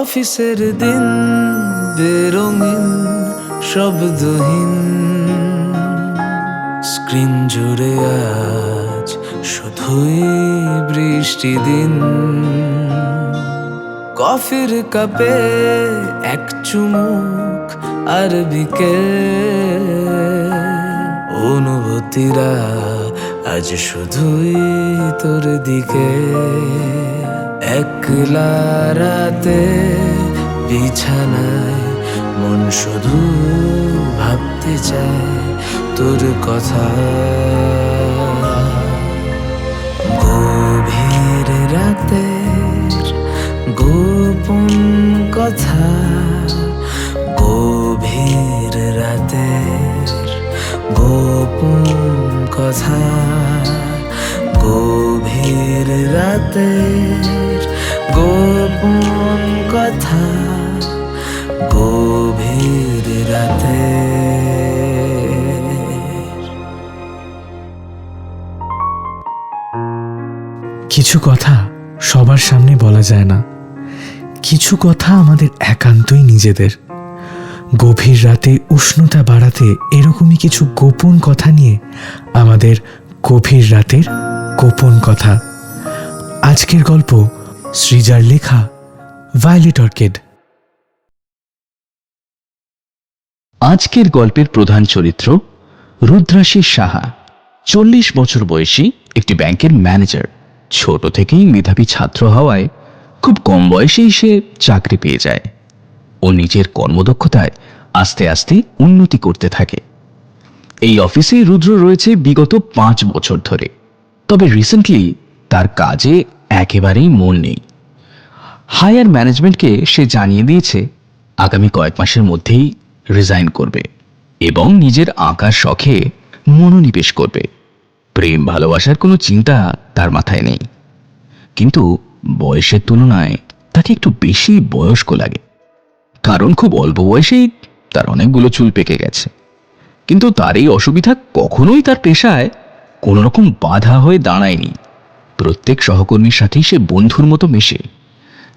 অফিসের দিন বেরঙিন শব্দহীন স্ক্রিন জুড়ে আজ শুধুই বৃষ্টি দিন। কফির কাপে এক চুমুক আর বিকেল অনুভূতিরা আজ শুধুই তোর দিকে। একলা রাতে বিছানায় মন শুধু ভাবতে চায় তোর কথা। কথা গভীর রাতে গোপন কথা গভীর গোপন কথা গভীর কিছু কথা সবার সামনে বলা যায় না। কিছু কথা আমাদের একান্তই নিজেদের। গভীর রাতে উষ্ণতা বাড়াতে এরকমই কিছু গোপন কথা নিয়ে আমাদের গভীর রাতের গোপন কথা। আজকের গল্প সৃজার লেখা ভায়োলেট অর্কিড। আজকের গল্পের প্রধান চরিত্র রুদ্রাশিস সাহা। চল্লিশ বছর বয়সী একটি ব্যাংকের ম্যানেজার। ছোট থেকেই মেধাবী ছাত্র হওয়ায় খুব কম বয়সেই সে চাকরি পেয়ে যায়। ও নিজের কর্মদক্ষতায় আস্তে আস্তে উন্নতি করতে থাকে। এই অফিসে রুদ্র রয়েছে বিগত পাঁচ বছর ধরে। তবে রিসেন্টলি তার কাজে একেবারেই মন নেই। হায়ার ম্যানেজমেন্টকে সে জানিয়ে দিয়েছে, আগামী কয়েক মাসের মধ্যেই রিজাইন করবে এবং নিজের আঁকার শখে মনোনিবেশ করবে। প্রেম ভালোবাসার কোনো চিন্তা তার মাথায় নেই। কিন্তু বয়সের তুলনায় তাকে একটু বেশি বয়স্ক লাগে। কারণ খুব অল্প বয়সেই তার অনেকগুলো চুল পেকে গেছে। কিন্তু তার এই অসুবিধা কখনোই তার পেশায় কোনো রকম বাধা হয়ে দাঁড়ায়নি। প্রত্যেক সহকর্মীর সাথেই সে বন্ধুর মতো মেশে।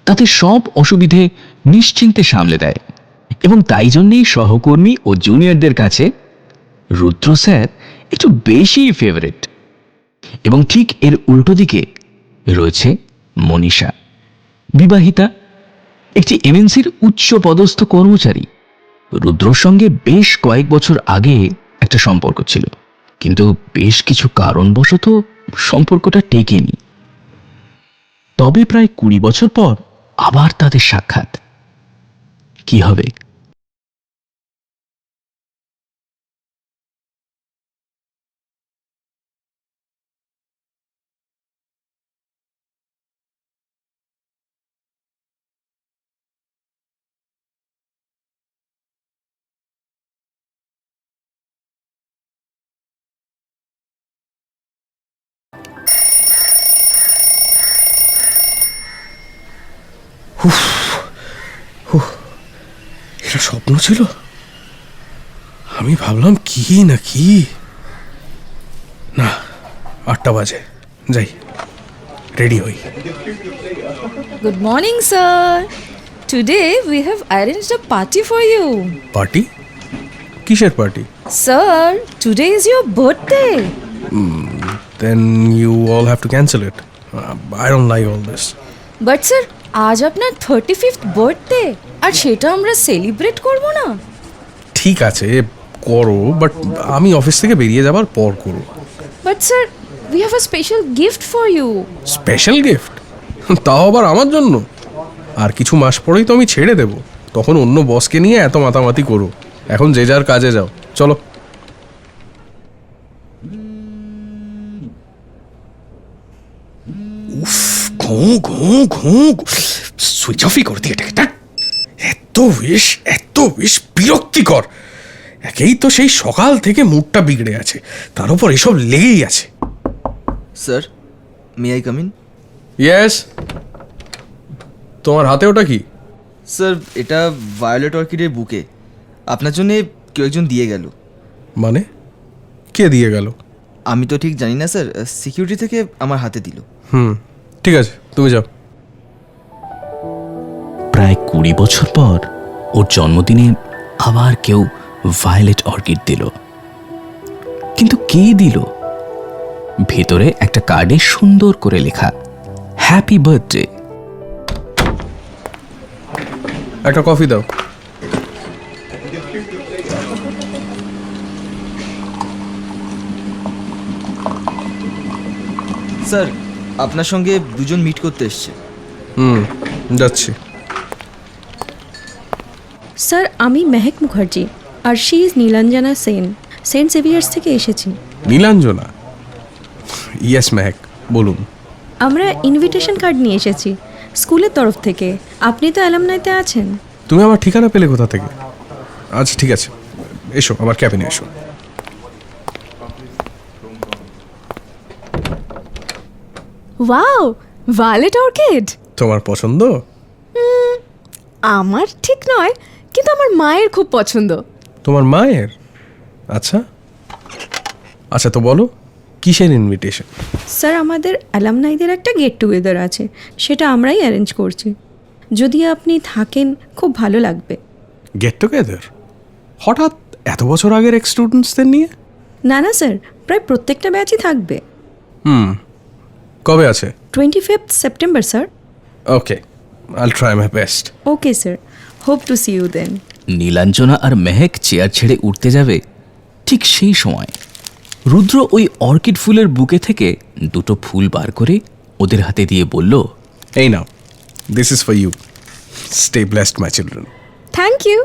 তাতে সব অসুবিধে নিশ্চিন্তে সামলে দেয়। এবং তাই জন্যেই সহকর্মী ও জুনিয়রদের কাছে রুদ্র স্যার একটু বেশি ফেভারিট এবং ঠিক এর উল্টো দিকে রয়েছে মনীষা। বিবাহিতা, একটি এমএনসির উচ্চ পদস্থ কর্মচারী। রুদ্রর সঙ্গে বেশ কয়েক বছর আগে একটা সম্পর্ক ছিল। কিন্তু বেশ কিছু কারণবশত সম্পর্কটা টেকেনি। তবে প্রায় কুড়ি বছর পর আবার তাদের সাক্ষাৎ। কি হবে? এটা স্বপ্ন ছিল? আমি ভাবলাম কি না কি? না আটটা বাজে। যাই রেডি হই। Good morning sir today we have arranged a party for you. Party কিসের party sir today is your birthday. Then you all have to cancel it I don't like all this but sir আজ আপনার thirty fifth birthday আর সেটা আমরা celebrate করব না? ঠিক আছে করো বাট আমি অফিস থেকে বেরিয়ে যাবার পর করো। But sir we have a special gift for you special gift তাও আবার আমার জন্য? আর কিছু মাস পরেই তো আমি ছেড়ে দেব। তখন অন্য বসকে নিয়ে এত মাতামাতি করো। এখন যে যার কাজে যাও। চলো উফ ঘুঁ ঘুঁ ঘুঁ সুইচ অফই করে দিয়ে এটা এত বেশ এত বেশ বিরক্তিকর। একেই তো সেই সকাল থেকে মুডটা বিগড়ে আছে তার উপর এসব লেগেই আছে। Sir may I come in yes তোমার হাতে ওটা কি? স্যার এটা ভায়োলেট অর্কিডের বুকে। আপনার জন্য কেউ একজন দিয়ে গেল। মানে? কে দিয়ে গেল? আমি তো ঠিক জানি না স্যার। সিকিউরিটি থেকে আমার হাতে দিল। হুম। ঠিক আছে তুমি যাও। প্রায় কুড়ি বছর পর ওর জন্মদিনে আবার কেউ ভায়োলেট অর্কিড দিল। কিন্তু কে দিল? ভেতরে একটা কার্ডে সুন্দর করে লেখা হ্যাপি বার্থডে একটা কফি দাও। স্যার আপনার সঙ্গে দুজন মিট করতে এসছে। হুম যাচ্ছি। স্যার আমি মেহেক মুখার্জি আর she is Nilanjana Sen Saint Saviour's থেকে এসেছি। নীলাঞ্জনা? ইয়েস মেহেক বলুন। আমরা ইনভিটেশন কার্ড নিয়ে এসেছি স্কুলের তরফ থেকে। আপনি তো অ্যালামনাইতে আছেন। তুমি আমার ঠিকানা পেলে কোথা থেকে? আচ্ছা ঠিক আছে। এসো আমার ক্যাবিনে এসো। Wow violet orchid. তোমার পছন্দ? আমার ঠিক নয় কিন্তু আমার মায়ের খুব পছন্দ। তোমার মায়ের? আচ্ছা। আচ্ছা তো বলো কিসের ইনভিটেশন স্যার আমাদের অ্যালামনাইদের একটা গেট টুগেদার আছে সেটা আমরাই অ্যারেঞ্জ করছি। যদি আপনি থাকেন খুব ভালো লাগবে। গেট টুগেদার হঠাৎ এত বছর আগের এক্স স্টুডেন্টসদের নিয়ে? না না স্যার প্রায় প্রত্যেকটা ব্যাচই থাকবে। হুম কবে আছে? Twenty fifth September sir okay I'll try my best okay sir hope to see you then Nilanjana R Mehek chair ছেড়ে উঠতে যাবে ঠিক সেই সময়। রুদ্র ওই অর্কিড ফুলের বুকে থেকে দুটো ফুল বার করে ওদের হাতে দিয়ে বলল এই নাও this is for you stay blessed my children thank you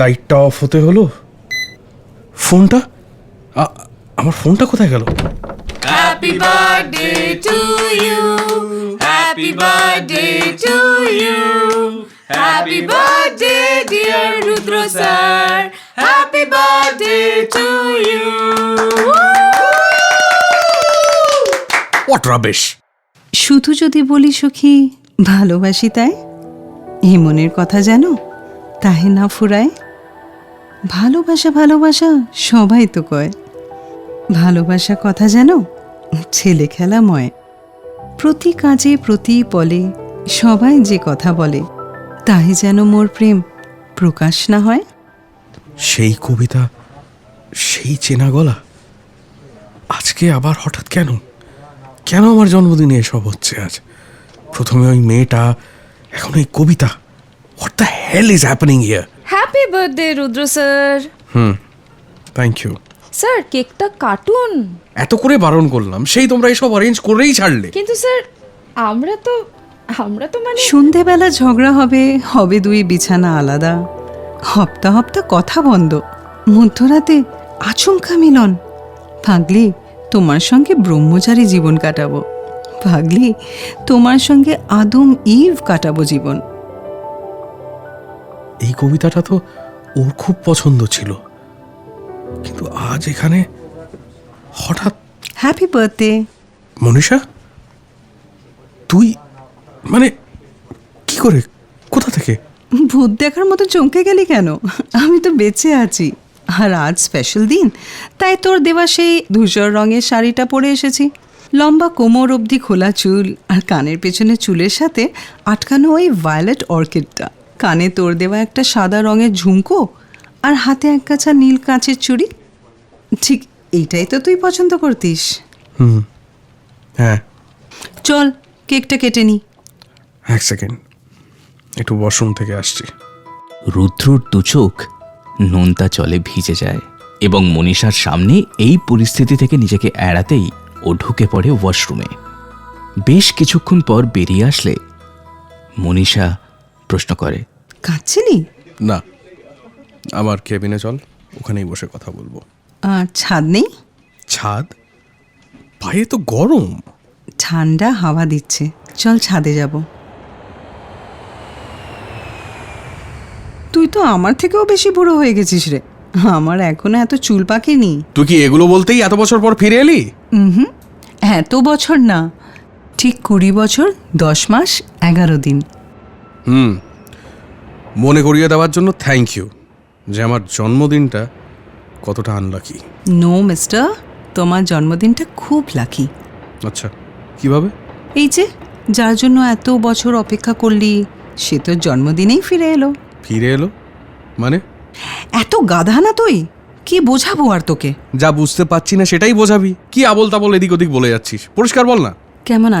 লাইটটা অফ হতে হলো? ফোনটা? আমার ফোনটা কোথায় গেল? Happy birthday to you happy birthday to you happy birthday dear Rudra sir happy birthday to you what rubbish শুধু যদি বলি সখী ভালোবাসি তাই? এই মনের কথা জানো? তাহে না ফুরায়? ভালোবাসা ভালোবাসা সবাই তো কয়। ভালোবাসা কথা যেন ছেলে খেলাময় প্রতি কাজে, প্রতি পলে সবাই যে কথা বলে, তাই যেন মোর প্রেম প্রকাশ না হয়। সেই কবিতা, সেই চেনা গলা, আজকে আবার হঠাৎ কেন? কেন আমার জন্মদিনে এসব হচ্ছে আজ? প্রথমে ওই মেয়েটা, এখন এই কবিতা। What the hell is happening year happy birthday Rudra sir hmm thank you sir কেকটা কাটুন এত করে বারণ করলাম সেই তোমরা এসব অরেঞ্জ করেই ছাড়লে। কিন্তু স্যার আমরা তো আমরা তো মানে সন্ধেবেলা ঝগড়া হবে হবে দুই বিছানা আলাদা। হপ্তা হপ্তা কথা বন্ধ। মধ্যরাতে আচমকা মিলন। ভাগলি তোমার সঙ্গে ব্রহ্মচারী জীবন কাটাবো। ভাগলি তোমার সঙ্গে আদম ইভ কাটাবো জীবন। এই কবিতাটা তো ওর খুব পছন্দ ছিল। কিন্তু আজ এখানে হঠাৎ হ্যাপি বার্থডে মনীষা তুই মানে কি করে? কোথা থেকে? ভূত দেখার মতো চমকে গেলি কেন? আমি তো বেঁচে আছি। আর আজ স্পেশাল দিন। তাই তোর দেওয়া সেই ধূসর রঙের শাড়িটা পরে এসেছি। লম্বা কোমর অবধি খোলা চুল আর কানের পেছনে চুলের সাথে আটকানো ওই ভায়োলেট অর্কিডটা কানে তোর দেওয়া একটা সাদা রঙের ঝুমকো আর হাতে এক কাছা নীল কাঁচের চুড়ি? ঠিক এইটাই তো তুই পছন্দ করতিস। হ্যাঁ। চল কেকটা কেটে নি। এক সেকেন্ড। একটু ওয়াশরুম থেকে আসছি। রুদ্রর দু চোখ নোনতা জলে ভিজে যায় এবং মনীষার সামনে এই পরিস্থিতি থেকে নিজেকে এড়াতেই ও ঢুকে পড়ে ওয়াশরুমে বেশ কিছুক্ষণ পর বেরিয়ে আসলে মনীষা প্রশ্ন করে। কাঁদছিলি? না। আমার কেবিনে চল ওখানেই বসে কথা বলব। আহ, ছাদ নেই? ছাদ? পায়ে তো গরম। ঠান্ডা হাওয়া দিচ্ছে। চল ছাদে যাব। তুই তো আমার থেকেও বেশি বুড়ো হয়ে গেছিস রে। আমার এখনও এত চুল পাকেনি। তুই কি এগুলো বলতেই এত বছর পর ফিরে এলি? হুম এত বছর না। ঠিক কুড়ি বছর দশ মাস এগারো দিন। হুম। মনে করিয়ে দেওয়ার জন্য থ্যাংক ইউ যে আমার জন্মদিনটা কতটা আনলাকি নো মিস্টার তোমার জন্মদিনটা খুব লাকি আচ্ছা কীভাবে? এই যে যার জন্য এত বছর অপেক্ষা করলি সে তোর জন্মদিনেই ফিরে এলো। ফিরে এলো? মানে? এত গাধা না তুই? কি বোঝাবো আর তোকে? যা বুঝতে পারছি না সেটাই বোঝাবি। কি আবল তাবল এদিক ওদিক বলে যাচ্ছিস? পরিষ্কার বল না। কেমন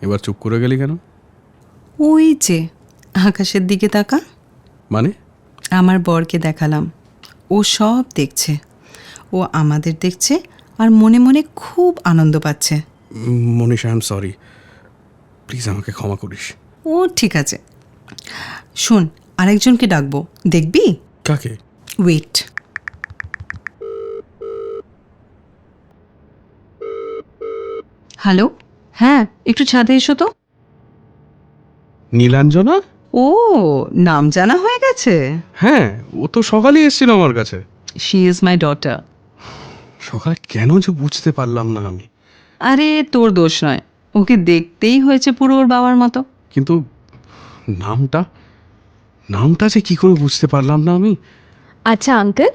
এবার চুপ করে গেলি কেন? ওই যে আকাশের দিকে তাকা। মানে? আমার বরকে দেখালাম। ও সব দেখছে। ও আমাদের দেখছে আর মনে মনে খুব আনন্দ পাচ্ছে। Manisha I am sorry please আমাকে ক্ষমা করিস। ও ঠিক আছে। শোন আরেকজনকে ডাকবো। দেখবি? কাকে? ওয়েট হ্যালো হ্যাঁ একটু ছাদে এসো তো। নীলাঞ্জনা? ও নাম জানা হয়ে গেছে। হ্যাঁ ও তো সকালেই এসেছিল আমার কাছে। শি ইজ মাই ডটার সকালে কেন যে বুঝতে পারলাম না আমি। আরে তোর দোষ নয়। ওকে দেখতেই হয়েছে পুরো ওর বাবার মতো। কিন্তু নামটা? নামটা যে কি করে বুঝতে পারলাম না আমি? আচ্ছা আঙ্কেল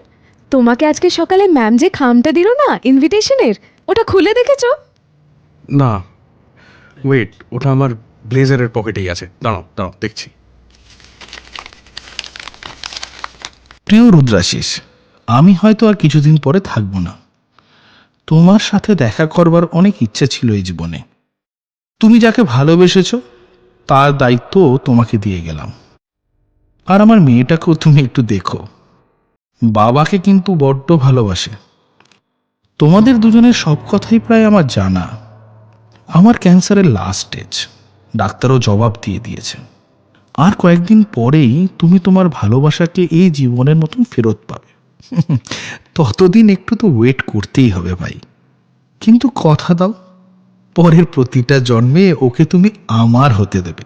তোমাকে আজকে সকালে ম্যাম যে খামটা দিল না ইনভিটেশনের ওটা খুলে দেখেছ? না। ওয়েট ওটা আমার ব্লেজারের পকেটেই আছে। দাঁড়াও দাঁড়াও, দেখছি। প্রিয় রুদ্রাশিস, আমি হয়তো আর কিছুদিন পরে থাকব না। তোমার সাথে দেখা করবার অনেক ইচ্ছে ছিল এই জীবনে। তুমি যাকে ভালোবেসেছ, তার দায়িত্ব তোমাকে দিয়ে গেলাম। আর আমার মেয়েটাকেও তুমি একটু দেখো। বাবাকে কিন্তু বড্ড ভালোবাসে। তোমাদের দুজনের সব কথাই প্রায় আমার জানা। আমার ক্যান্সারের লাস্ট স্টেজ ডাক্তারও জবাব দিয়ে দিয়েছে। আর কয়েকদিন পরেই তুমি তোমার ভালোবাসাকে এই জীবনের মতন ফেরত পাবে। ততদিন একটু তো ওয়েট করতেই হবে ভাই। কিন্তু কথা দাও, পরের প্রতিটা জন্মে ওকে তুমি আমার হতে দেবে।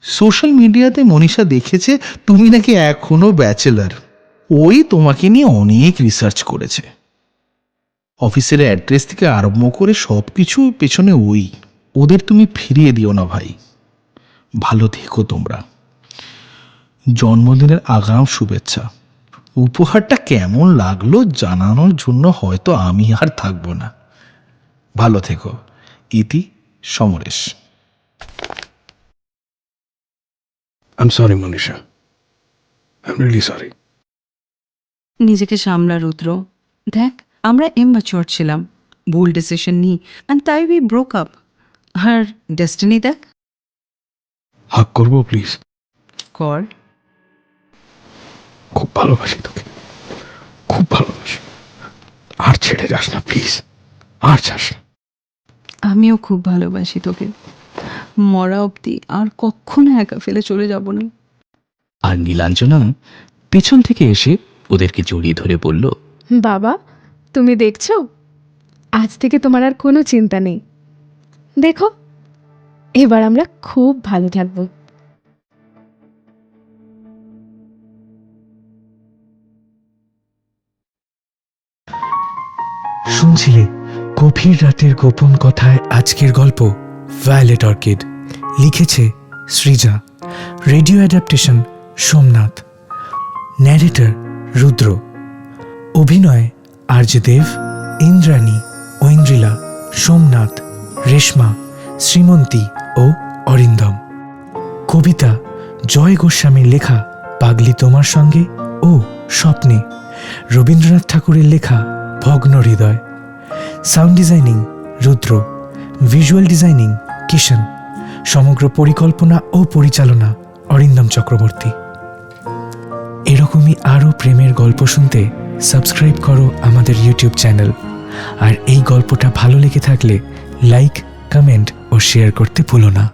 সোশ্যাল মিডিয়াতে মনীষা দেখেছে তুমি নাকি এখনও ব্যাচেলার ওই তোমাকে নিয়ে অনেক রিসার্চ করেছে। অফিসের অ্যাড্রেস থেকে আরম্ভ করে সব কিছু পেছনে ওই। ওদের তুমি ফিরিয়ে দিও না ভাই। ভালো থেকো তোমরা। জন্মদিনের আগাম শুভেচ্ছা। উপহারটা কেমন লাগল জানানোর জন্য হয়তো আমি আর থাকব না। ভালো থেকো। ইতি Samaresh. I am sorry Manisha I am really sorry নিজেকে সামলা রুদ্র। দেখ আমরা এমম্যাচিওর ছিলাম ভুল ডিসিশন নিই অ্যান্ড তাই উই ব্রোক আপ আর ডেস্টিনি দেখ। হাক করব প্লিজ কর। খুব ভালোবাসি তোকে। খুব ভালোবাসি। আর ছেড়ে যাস না প্লিজ আর যাস না। আমিও খুব ভালোবাসি তোকে। মরা অবধি আর কখনো একা ফেলে চলে যাব না। আর নীলাঞ্জনা পেছন থেকে এসে ওদেরকে জড়িয়ে ধরে বলল বাবা তুমি দেখছ? আজ থেকে তোমার আর কোনো চিন্তা নেই। দেখো, এবার আমরা খুব ভালো থাকব। শুনছিলে? গভীর রাতের গোপন কথায় আজকের গল্প ভায়োলেট অর্কিড লিখেছে Srija. Radio adaptation Somnath. Narrator Rudra. অভিনয় আরজে দেব ইন্দ্রাণী, ঐন্দ্রিলা, সোমনাথ, রেশমা, শ্রীমন্তী ও অরিন্দম। কবিতা জয় গোস্বামীর লেখা পাগলি তোমার সঙ্গে ও স্বপ্নে রবীন্দ্রনাথ ঠাকুরের লেখা Bhagna Hriday. Sound designing Rudra, visual designing Kishan, সমগ্র পরিকল্পনা ও পরিচালনা অরিন্দম চক্রবর্তী। এরকমই আরও প্রেমের গল্প শুনতে সাবস্ক্রাইব করো আমাদের ইউটিউব চ্যানেল। আর এই গল্পটা ভালো লেগে থাকলে লাইক, কমেন্ট ও শেয়ার করতে ভুলো না।